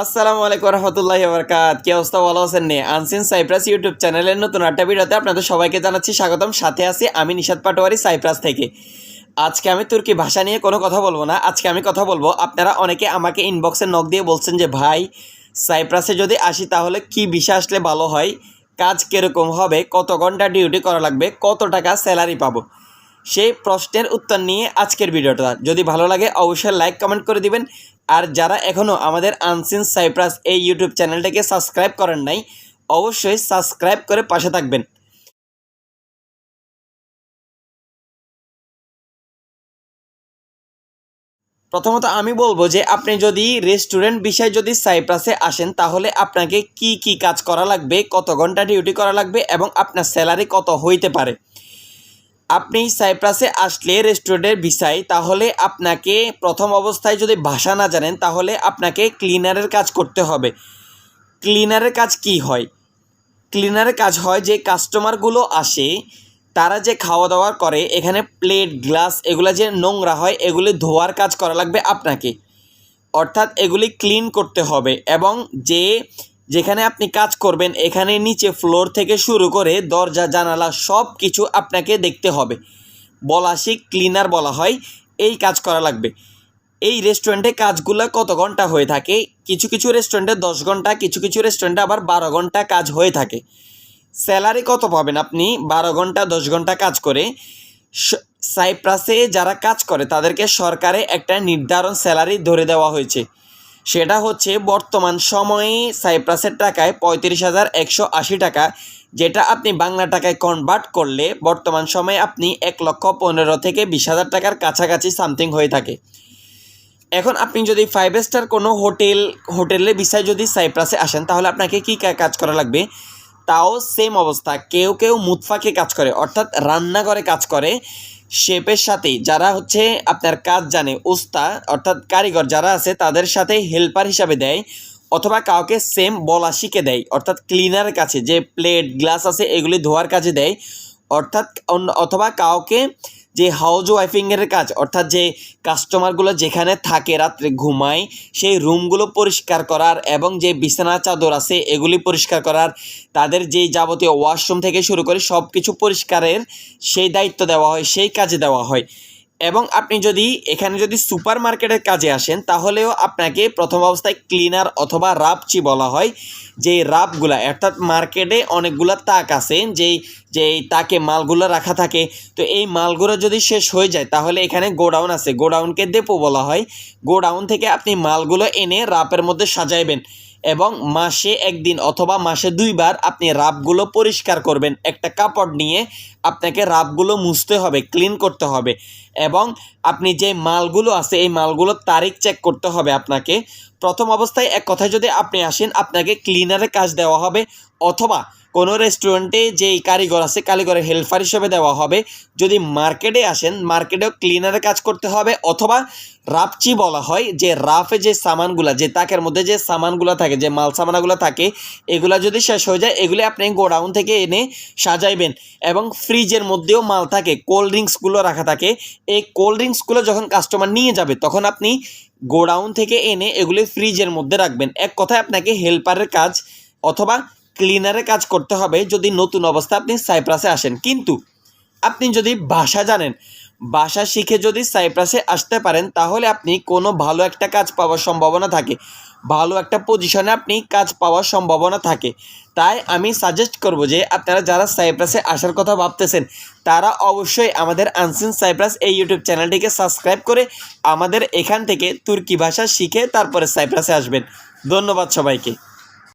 আসসালামু আলাইকুম রহমতুল্লাহি বরকাত। কি অবস্থা? ভালো আছেন নে? আনসিন সাইপ্রাস ইউটিউব চ্যানেলের নতুন একটা ভিডিওতে আপনাদের সবাইকে জানাচ্ছি স্বাগতম। সাথে আছি আমি নিশাদ পাটোয়ারি সাইপ্রাস থেকে। আজকে আমি তুর্কি ভাষা নিয়ে কোনো কথা বলব না। আজকে আমি কথা বলব, আপনারা অনেকে আমাকে ইনবক্সে নক দিয়ে বলছেন যে, ভাই সাইপ্রাসে যদি আসি তাহলে কি বিষয় আসলে ভালো হয়? কাজ কীরকম হবে? কত ঘণ্টা ডিউটি করা লাগবে? কত টাকা স্যালারি পাবো? সেই প্রশ্নের উত্তর নিয়ে আজকের ভিডিওটা। যদি ভালো লাগে, অবশ্যই লাইক কমেন্ট করে দিবেন। আর যারা এখনও আমাদের আনসিন সাইপ্রাস এই ইউটিউব চ্যানেলটাকে সাবস্ক্রাইব করেন নাই, অবশ্যই সাবস্ক্রাইব করে পাশে থাকবেন। প্রথমত আমি বলব যে আপনি যদি রেস্টুরেন্ট বিষয়ে যদি সাইপ্রাসে আসেন, তাহলে আপনাকে কি কি কাজ করা লাগবে, কত ঘণ্টা ডিউটি করা লাগবে এবং আপনার স্যালারি কত হইতে পারে। আপনি সাইপ্রাসে আসলে রেস্টুরেন্টের বিষয়, তাহলে আপনাকে প্রথম অবস্থায় যদি ভাষা না জানেন, তাহলে আপনাকে ক্লিনারের কাজ করতে হবে। ক্লিনারের কাজ কি হয়? ক্লিনারের কাজ হয় যে কাস্টমারগুলো আসে, তারা যে খাওয়া দাওয়া করে, এখানে প্লেট, গ্লাস, এগুলো যে নোংরা হয়, এগুলি ধোয়ার কাজ করা লাগবে আপনাকে। অর্থাৎ এগুলি ক্লিন করতে হবে এবং যে যেখানে আপনি কাজ করবেন, এখানে নিচে ফ্লোর থেকে শুরু করে দরজা, জানালা সব কিছু আপনাকে দেখতে হবে। বলাসি ক্লিনার বলা হয়, এই কাজ করা লাগবে। এই রেস্টুরেন্টে কাজগুলো কত ঘণ্টা হয়ে থাকে? কিছু কিছু রেস্টুরেন্টে দশ ঘণ্টা, কিছু কিছু রেস্টুরেন্টে আবার বারো ঘণ্টা কাজ হয়ে থাকে। স্যালারি কত পাবেন আপনি? বারো ঘণ্টা, দশ ঘণ্টা কাজ করে। সাইপ্রাসে যারা কাজ করে, তাদেরকে সরকারে একটা নির্ধারণ স্যালারি ধরে দেওয়া হয়েছে। সেটা হচ্ছে বর্তমান সময়ে সাইপ্রাসের টাকায় পঁয়ত্রিশ হাজার একশো আশি টাকা, যেটা আপনি বাংলা টাকায় কনভার্ট করলে বর্তমান সময়ে আপনি এক লক্ষ পনেরো থেকে বিশ হাজার টাকার কাছাকাছি সামথিং হয়ে থাকে। এখন আপনি যদি ফাইভ স্টার কোনো হোটেল হোটেলের বিষয়ে যদি সাইপ্রাসে আসেন, তাহলে আপনাকে কী কা- কাজ করা লাগবে? তাও সেম অবস্থা। কেউ কেউ মুতফাকে কাজ করে, অর্থাৎ রান্নাঘরে কাজ করে। শেপের সাথে যারা হচ্ছে আপনার কাজ জানে উস্তা অর্থাৎ কারিগর যারা আছে তাদের সাথে হেল্পার হিসাবে দেয় অথবা কাউকে সেম বলা শিখে দেয়। অর্থাৎ ক্লিনারের কাছে যে প্লেট গ্লাস আছে এগুলি ধোয়ার কাজে দেয়। অর্থাৎ অথবা কাউকে যে হাউজ ওয়াইফিংয়ের কাজ, অর্থাৎ যে কাস্টমারগুলো যেখানে থাকে রাত্রে ঘুমায়, সেই রুমগুলো পরিষ্কার করার এবং যে বিছানা চাদর আছে এগুলি পরিষ্কার করার, তাদের যে যাবতীয় ওয়াশরুম থেকে শুরু করে সব কিছু পরিষ্কারের সেই দায়িত্ব দেওয়া হয়, সেই কাজে দেওয়া হয়। এবং আপনি যদি এখানে যদি সুপার মার্কেটের কাজে আসেন, তাহলেও আপনাকে প্রথম অবস্থায় ক্লিনার অথবা রাপচি বলা হয়। যেই রাপগুলা, অর্থাৎ মার্কেটে অনেকগুলো তাক আছে, যেই যেই তাকে মালগুলো রাখা থাকে। তো এই মালগুলো যদি শেষ হয়ে যায়, তাহলে এখানে গোডাউন আছে। গোডাউনকে দেপো বলা হয়। গোডাউন থেকে আপনি মালগুলো এনে রাপের মধ্যে সাজাইবেন। এবং মাসে একদিন অথবা মাসে দুইবার আপনি রাবগুলো পরিষ্কার করবেন। একটা কাপড় নিয়ে আপনাকে রাবগুলো মুছতে হবে ক্লিন করতে হবে এবং আপনি যে মালগুলো আছে, এই মালগুলোর তারিখ চেক করতে হবে আপনাকে। প্রথম অবস্থায় এক কথায় যদি আপনি আসেন, আপনাকে ক্লিনারে কাজ দেওয়া হবে অথবা কোনো রেস্টুরেন্টে যেই কারিগর আছে, কারিগরের হেল্পার হিসেবে দেওয়া হবে। যদি মার্কেটে আসেন মার্কেটেও ক্লিনারের কাজ করতে হবে, অথবা রাপচি বলা হয়, যে রাফে যে সামানগুলা, যে তাকের মধ্যে যে সামানগুলো থাকে, যে মাল সামানাগুলো থাকে, এগুলা যদি শেষ হয়ে যায়, এগুলি আপনি গোডাউন থেকে এনে সাজাইবেন এবং ফ্রিজের মধ্যেও মাল থাকে কোল্ড ড্রিঙ্কসগুলো রাখা থাকে। এই কোল্ড ড্রিঙ্কসগুলো যখন কাস্টমার নিয়ে যাবে, তখন আপনি গোডাউন থেকে এনে এগুলি ফ্রিজের মধ্যে রাখবেন। এক কথায় আপনাকে হেল্পারের কাজ অথবা ক্লিনারের কাজ করতে হবে যদি নতুন অবস্থা আপনি সাইপ্রাসে আসেন। কিন্তু আপনি যদি ভাষা জানেন ভাষা শিখে যদি সাইপ্রাসে আসতে পারেন, তাহলে আপনি কোনো ভালো একটা কাজ পাওয়ার সম্ভাবনা থাকে। ভালো একটা পজিশনে আপনি কাজ পাওয়ার সম্ভাবনা থাকে। তাই আমি সাজেস্ট করব যে আপনারা যারা সাইপ্রাসে আসার কথা ভাবতেছেন, তারা অবশ্যই আমাদের আনসিন সাইপ্রাস এই ইউটিউব চ্যানেলটিকে সাবস্ক্রাইব করে আমাদের এখান থেকে তুর্কি ভাষা শিখে তারপরে সাইপ্রাসে আসবেন। ধন্যবাদ সবাইকে।